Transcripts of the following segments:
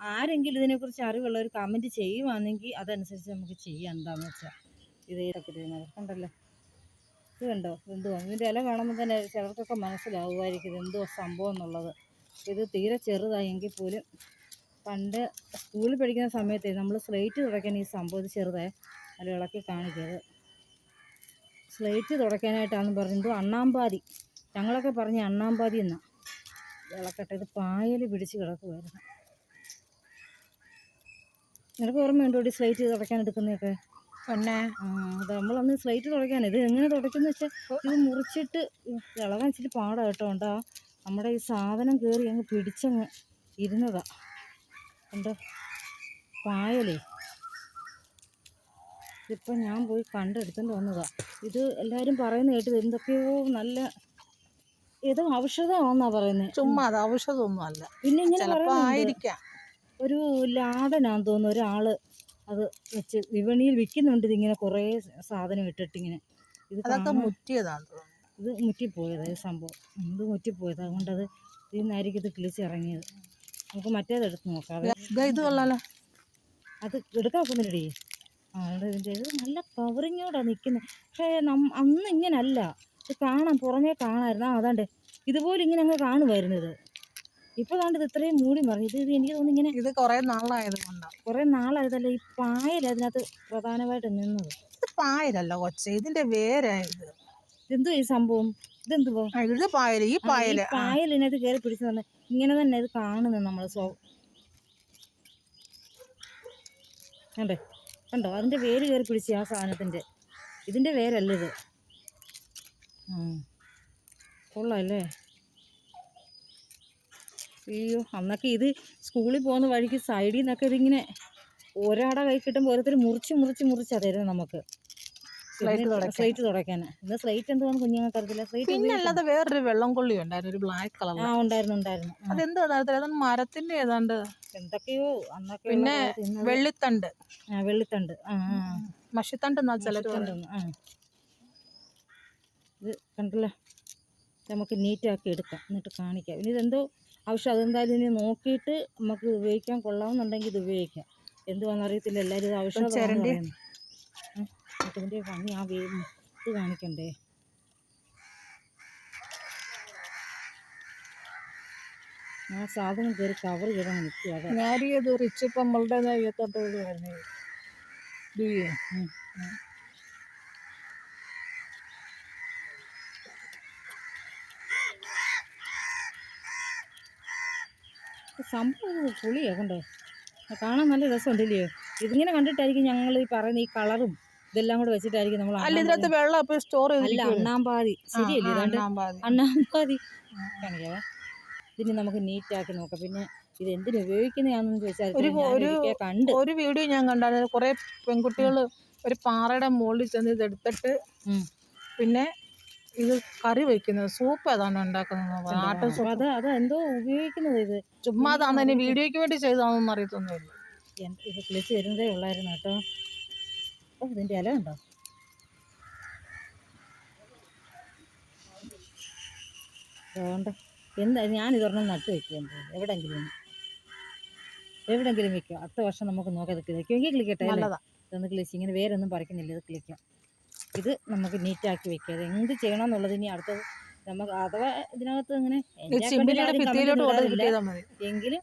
ആരെങ്കിലും ഇതിനെക്കുറിച്ച് അറിവുള്ള ഒരു കമന്റ് ചെയ്യുവാണെങ്കിൽ അതനുസരിച്ച് നമുക്ക് ചെയ്യാം. എന്താണെന്ന് വെച്ചാൽ ഇത് ഇതൊക്കെ കണ്ടല്ലേ ഇത് കണ്ടോ? എന്തുവാ? ഇതിന്റെ ഇല കാണുമ്പോൾ തന്നെ ചിലർക്കൊക്കെ മനസ്സിലാവുമായിരിക്കും ഇത് എന്തോ സംഭവം എന്നുള്ളത്. ഇത് തീരെ ചെറുതായെങ്കിൽ പോലും പണ്ട് സ്കൂളിൽ പഠിക്കുന്ന സമയത്ത് നമ്മൾ സ്ലേറ്റ് തുടയ്ക്കാൻ ഈ സംഭവം ഇത് ചെറുതായി അത് ഇളക്കി കാണിക്കരുത്. സ്ലേറ്റ് തുടയ്ക്കാനായിട്ടാണെന്ന് പറഞ്ഞത് അണ്ണാമ്പാതി ഞങ്ങളൊക്കെ പറഞ്ഞ അണ്ണാമ്പാതി എന്നാണ് ഇളക്കട്ടെ. ഇത് പായൽ പിടിച്ച് കിടക്കുമായിരുന്നു നിനക്ക് ഓർമ്മയുണ്ടോ ഈ സ്ലേറ്റ് തുടയ്ക്കാൻ എടുക്കുന്നതൊക്കെ? പിന്നെ. അത് നമ്മളന്ന് സ്ലേറ്റ് തുടയ്ക്കാൻ. ഇത് എങ്ങനെ തുടയ്ക്കുന്ന വെച്ചാൽ ഇത് മുറിച്ചിട്ട് ഇളകാൻ ഇച്ചിരി പാടാ കേട്ടോ. ഉണ്ടാ നമ്മുടെ ഈ സാധനം കയറി അങ്ങ് പിടിച്ചങ്ങ് ഇരുന്നതാ. കണ്ടോ? പായലേ. ഇതിപ്പം ഞാൻ പോയി കണ്ടെടുത്തോണ്ട് വന്നതാ. ഇത് എല്ലാവരും പറയുന്ന കേട്ടത് എന്തൊക്കെയോ നല്ല ഏതോ ഔഷധമാണെന്നാ പറയുന്നത് ചുമ്മാ അത് ഔഷധമൊന്നും അല്ല പിന്നെ ഇങ്ങനെ ആയിരിക്കാം. ഒരു ലാടനാന്ന് തോന്നുന്നു. ഒരാൾ അത് വെച്ച് വിപണിയിൽ വിൽക്കുന്നുണ്ട് ഇതിങ്ങനെ കുറേ സാധനം ഇട്ടിട്ടിങ്ങനെ. ഇത് അതൊക്കെ മുറ്റിയതാണ് ഇത് മുറ്റിപ്പോയത് ഈ സംഭവം. ഇത് മുറ്റിപ്പോയത്? അതുകൊണ്ടത് ഇതിൽ നിന്നായിരിക്കും ഇത് കിളിച്ചിറങ്ങിയത്. നമുക്ക് മറ്റേത് എടുത്ത് നോക്കാം. ഇത് കൊള്ളാലോ. അത് എടുക്കാൻ ഒക്കുന്നില്ലടി ആളുടെ ഇതിന്റെ ഇത് നല്ല കവറിങ്ങോടാണ് നിൽക്കുന്നത് പക്ഷേ നം അന്ന് ഇങ്ങനല്ല. ഇത് കാണാം പുറമേ കാണാമായിരുന്നു ആ അതാണ്ട് ഇതുപോലെ ഇങ്ങനെ അങ്ങ് കാണുമായിരുന്നു ഇത്. ഇപ്പോൾ ദാണ്ട് ഇത് ഇത്രയും മൂടി മറിഞ്ഞു. ഇത് ഇത് എനിക്ക് തോന്നുന്നു ഇങ്ങനെ ഇത് കുറെ നാളായത് കൊണ്ടാണ് കുറേ നാളായതല്ല ഈ പായല അതിനകത്ത് പ്രധാനമായിട്ട് നിന്നത്. ഇത് പായലല്ല കൊച്ചേ ഇതിന്റെ വേരായത് ഇതെന്തോ ഈ സംഭവം? ഇതെന്തുവാ? ആ, ഇത് പായൽ ഈ പായൽ. ആ. പായലിനകത്ത് കയറി പിടിച്ചു തന്നെ ഇങ്ങനെ തന്നെ ഇത് കാണുന്നത് നമ്മൾ സോ കണ്ടേ? കണ്ടോ? അതിന്റെ വേര് കയറി പിടിച്ച് ആ സാധനത്തിന്റെ. ഇതിന്റെ വേരല്ല ഇത്. ആ കൊള്ളാമല്ലേ അയ്യോ അന്നൊക്കെ ഇത് സ്കൂളിൽ പോകുന്ന വഴിക്ക് സൈഡിൽ നിന്നൊക്കെ ഇതിങ്ങനെ ഒരാടെ കൈ കിട്ടുമ്പോൾ ഓരോരുത്തർ മുറിച്ച് മുറിച്ച് മുറിച്ചാ തരുന്നത് നമുക്ക്. സ്ലൈറ്റ് തുടക്കാൻ ഇന്ന് സ്ലേറ്റ് എന്തുവാന്ന് കുഞ്ഞുങ്ങൾക്ക് അറിയത്തില്ല. സ്ലേറ്റ് പിന്നെ അല്ലാതെ വേറൊരു വെള്ളം കൊള്ളി ഉണ്ടായിരുന്നു ഒരു ബ്ലാക്ക് കളർ ആ ഉണ്ടായിരുന്നു ഉണ്ടായിരുന്നു. അതെന്തോ യഥാർത്ഥത്തിൽ മരത്തിന്റെ ഏതാണ്ട്. എന്തൊക്കെയോ അന്നൊക്കെ പിന്നെ. വെള്ളിത്തണ്ട്. ആ വെള്ളിത്തണ്ട്. ആ മഷിത്തണ്ട് എന്നാൽ ആ. ഇത് കണ്ടല്ലോ? നമുക്ക് നീറ്റാക്കി എടുക്കാം. എന്നിട്ട് കാണിക്കാം. ഇനി ഇതെന്തോ ആവശ്യം അതെന്തായാലും ഇനി നോക്കിയിട്ട് നമുക്ക് ഉപയോഗിക്കാൻ കൊള്ളാമെന്നുണ്ടെങ്കിൽ ഇത് ഉപയോഗിക്കാം. എന്തുവാണെന്ന് അറിയത്തില്ല. എല്ലാവരും ഇത്. എന്നിട്ട് ഇതിന്റെ ഭംഗി ആ വേ ഇത് കാണിക്കണ്ടേ? ആ സാധനം കയറി കവർ ചെയ്താൽ നിൽക്കുക. റിച്ച് ഇപ്പം നമ്മളുടെ നെയ്യത്തോട്ട് വരുന്നത് സംഭവം പുളിയാണ് പുളിയാ കണ്ടോ? കാണാൻ നല്ല രസമുണ്ടല്ലയോ ഇതിങ്ങനെ കണ്ടിട്ടായിരിക്കും ഞങ്ങൾ ഈ പറയുന്ന ഈ കളറും ഇതെല്ലാം കൂടെ വെച്ചിട്ടായിരിക്കും നമ്മൾ അല്ല ഇതിനകത്ത് വെള്ളം അപ്പോൾ സ്റ്റോർ അല്ല അണ്ണാമ്പാതി ശരിയല്ലേ? ഇതാണ്ട് അണ്ണാമ്പാതി കാണിക്കാവേ. ഇതിന് നമുക്ക് നീറ്റാക്കി നോക്കാം. പിന്നെ ഇത് എന്തിനു ഉപയോഗിക്കുന്നതാണെന്ന് ചോദിച്ചാൽ കണ്ട്. ഒരു വീഡിയോ ഞാൻ കണ്ടായിരുന്നു. കുറെ പെൺകുട്ടികൾ ഒരു പാറയുടെ മുകളിൽ ചെന്ന് ഇതെടുത്തിട്ട് പിന്നെ ഇത് കറി വെക്കുന്നത് സൂപ്പ് ഏതാണ് ഉണ്ടാക്കുന്നത്? ആട്ടൻ സൂപ്പ് അത് അത് എന്തോ ഉപയോഗിക്കുന്നത് ഇത്. ചുമ്മാ അതാന്ന് ഇനി വീഡിയോയ്ക്ക് വേണ്ടി ചെയ്താണെന്ന് അറിയത്തൊന്നുമില്ല ഇത് കിളിച്ച് വരുന്നതേ ഉള്ളായിരുന്നു കേട്ടോ. ഓ ഇതിന്റെ ഇല ഉണ്ടോ? അതുകൊണ്ട് എന്താ ഞാൻ ഇതൊരെണ്ണം നട്ട് വെക്കും എവിടെങ്കിലും എവിടെങ്കിലും വെക്കുക. അടുത്ത വർഷം നമുക്ക് നോക്കാം ഇത് കിളിക്കുമെങ്കിൽ കിളിക്കട്ടെ അല്ലേ? നല്ലതാ. ഇതൊന്ന് കിളിച്ച് ഇങ്ങനെ വേറെ ഒന്നും പറിക്കുന്നില്ല. ഇത് കിളിക്കാം ഇത് നമുക്ക് നീറ്റാക്കി വെക്കുക. അത് എന്ത് ചെയ്യണം ഇനി അടുത്ത നമുക്ക് അഥവാ ഇതിനകത്ത് ഇങ്ങനെ എങ്കിലും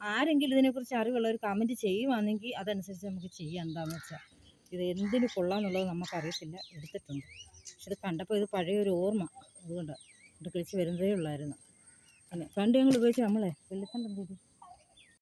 ആരെങ്കിലും ഇതിനെക്കുറിച്ച് അറിവുള്ള ഒരു കമന്റ് ചെയ്യുവാണെങ്കിൽ അതനുസരിച്ച് നമുക്ക് ചെയ്യാം. എന്താണെന്ന് വെച്ചാൽ ഇത് എന്തിനു കൊള്ളാമെന്നുള്ളത് നമുക്കറിയത്തില്ല. എടുത്തിട്ടുണ്ട്. പക്ഷെ ഇത് കണ്ടപ്പോൾ ഇത് പഴയൊരു ഓർമ്മ. അതുകൊണ്ട് ഇത് കിളിച്ച് വരുന്നതേ ഉള്ളായിരുന്നു. പിന്നെ പണ്ട് ഞങ്ങൾ ഉപയോഗിച്ച് നമ്മളെ വെള്ളിത്തണ്ട് എന്ത് ചെയ്തു